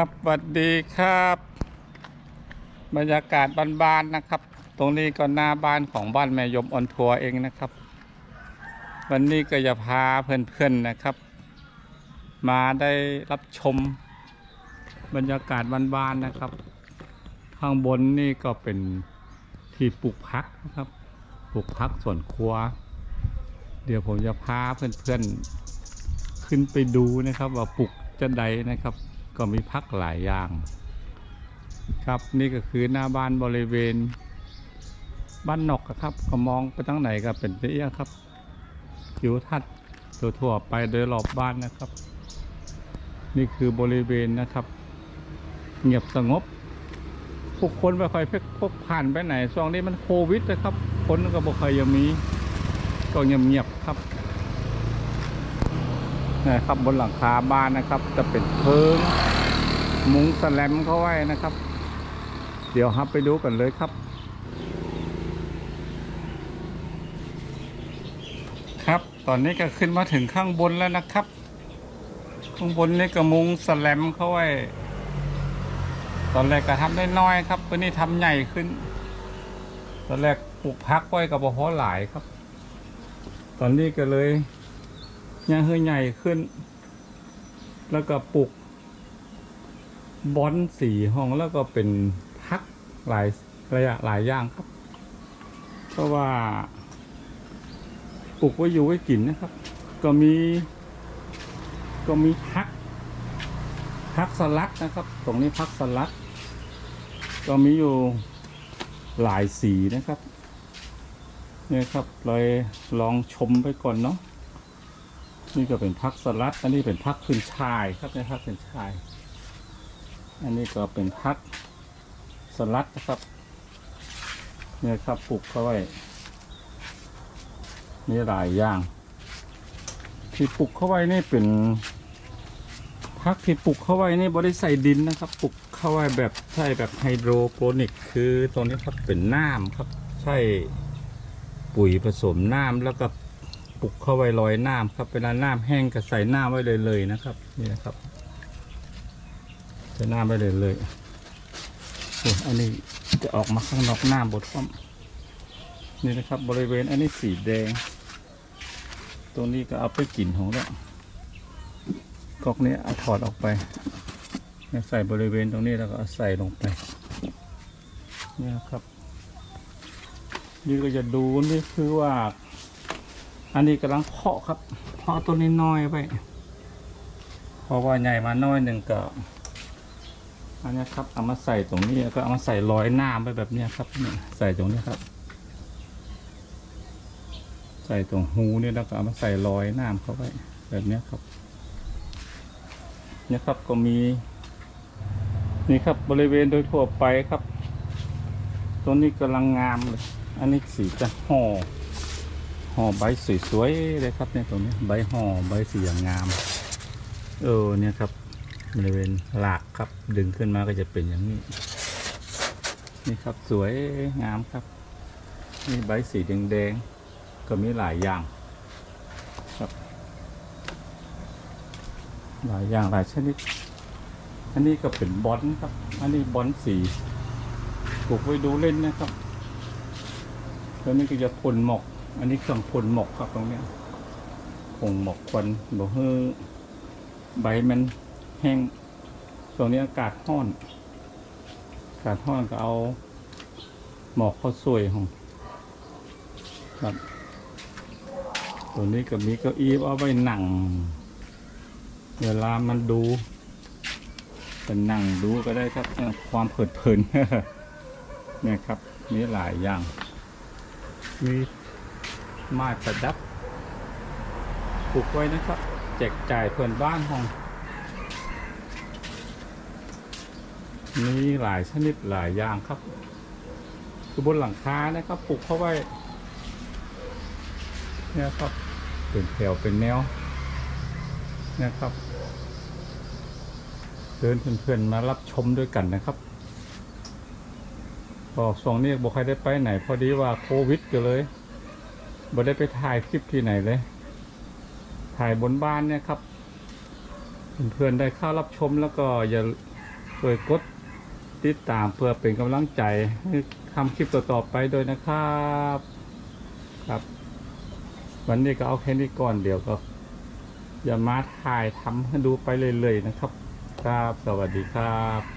ครับสวัสดีครับ บรรยากาศบ้านๆนะครับ ตรงนี้ก็หน้าบ้านของบ้านแม่ยมออนทัวร์เองนะครับ วันนี้ก็จะพาเพื่อนๆนะครับ มาได้รับชม บรรยากาศบ้านๆนะครับ ข้างบนนี่ก็เป็นที่ปลูกพักนะครับปลูกพักส่วนครัว เดี๋ยวผมจะพาเพื่อนๆขึ้นไปดูนะครับ ว่าปลูกจะใดนะครับ ก็มีพักหลายอย่าง ครับนี่ก็คือหน้าบ้านบริเวณ บ้านนกครับ ก็มองไปทางไหนก็เป็นเตี้ยครับทิวทัศน์ทั่วๆไปโดยรอบบ้านนะครับ นี่คือบริเวณนะครับ เงียบสงบผู้คนไม่ค่อยพกผ่านไปไหนช่วงนี้มันโควิดนะครับ คนก็บ่ค่อยจะมีก็เงียบๆครับ นะครับบนหลังคาบ้านนะครับ จะเป็นเพิงมุงสแลมเขาไว้นะครับ เดี๋ยวครับไปดูกันเลยครับ ครับตอนนี้ก็ขึ้นมาถึงข้างบนแล้วนะครับ ข้างบนนี่ก็มุงสแลมเขาไว้ ตอนแรกก็ทำได้น้อยครับวันนี้ทำใหญ่ขึ้น ตอนแรกปลูกพักไว้กับบ่พอหลายครับ ตอนนี้ก็เลย ยังเฮือใหญ่ขึ้น แล้วก็ปลูกบอนสีห้องแล้วก็เป็นพักหลายระยะหลายอย่างครับ เพราะว่าปลูกไว้อยู่ไว้กินนะครับ ก็มี ก็มีพักพักสลัดนะครับ ตรงนี้พักสลัด ก็มีอยู่หลายสีนะครับเนี่ยครับเลยลองชมไปก่อนเนาะ นี่ก็เป็นพักสลัด อันนี้เป็นพักขึ้นชายครับเนี่พักขึ้นชาย อันนี้ก็เป็นพักสลัดนะครับเนี่ยครับปลูกเข้าไว้นี่หลายอย่าง ที่ปลูกเข้าไว้นี่เป็นพักที่ปลูกเข้าไว้นี่บริใส่ดินนะครับปลูกเข้าไว้แบบใช่แบบไฮโดรโปรนิก คือตรงนี้ครับเป็นน้ำครับ ใช่ปุ๋ยผสมน้ำแล้วก็ ปลูกเข้าไว้ลอยน้ำครับเวลาน้ำแห้งก็ใส่น้ำไว้เลยเลยนะครับ นี่นะครับจะหน้าไปเลยเลยโอ้อันนี้จะออกมาข้างนอกหน้าบทความนี่นะครับ บริเวณอันนี้สีแดง ตรงนี้ก็เอาไปกลิ่นของแล้วกอกนี้เอาถอดออกไปใส่บริเวณตรงนี้แล้วก็เอาใส่ลงไปนี่ครับนี่ก็จะดูนี่คือว่า อันนี้กำลังเพาะครับ เพาะตัวนี้น้อยไปเพราะว่าใหญ่มาน้อยหนึ่งก็อันนี้ครับเอามาใส่ตรงนี้แล้วก็เอามาใส่ร้อยหน้าไปแบบเนี้ครับนี่ใส่ตรงนี้ครับ ใส่ตรงหูเนี่ยแล้วก็เอามาใส่ร้อยหน้าเข้าไปแบบเนี้ครับนี่ครับก็มี นี่ครับบริเวณโดยทั่วไปครับต้นนี้กำลังงามเลย อันนี้สีจะห่อ ห่อใบสวยๆเลยครับเนี่ยตรงนี้ใบห่อใบสีอย่างงาม เออเนี่ยครับบริเวณหลากครับดึงขึ้นมาก็จะเป็นอย่างนี้ นี่ครับสวยงามครับนี่ใบสีแดงๆก็มีหลายอย่างครับ หลายอย่างหลายชนิด อันนี้ก็เป็นบอนครับ อันนี้บอนสีปลูกไว้ดูเล่นนะครับแล้วนี่ก็จะพ่นหมอก อันนี้เครื่องพ่นหมกครับตรงเนี้ยผงหมกควันบอกเฮ้ใบมันแห้งตรงนี้อากาศห้อนอากาศห้อนก็เอาหมอกข้าวสวยของครับตัวนี้ก็มีเก้าอี้เอาไว้นั่งเวลามันดูเป็นนั่งดูก็ได้ครับความเพลิดเพลินเนี่ยครับมีหลายอย่างมี ไม้ประดับปลูกไว้นะครับแจกจ่ายเพื่อนบ้านห้องมีหลายชนิดหลายอย่างครับ คือบนหลังคานะครับปลูกเข้าไว้เนี่ยครับเป็นแถวเป็นแนวเนี่ยครับเดินเพื่อนๆมารับชมด้วยกันนะครับบอกสองนี้บอกใครได้ไปไหนพอดีว่าโควิดก็เลย บ่ได้ไปถ่ายคลิปที่ไหนเลย ถ่ายบนบ้านเนี่ยครับ เพื่อนๆได้เข้ารับชมแล้วก็อย่าช่วยกดติดตามเพื่อเป็นกำลังใจให้ทำคลิปต่อๆไปด้วยนะครับครับ วันนี้ก็เอาแค่นี้ก่อนเดี๋ยวก็อย่ามาถ่ายทำให้ดูไปเรื่อยๆนะครับ ครับ สวัสดีครับ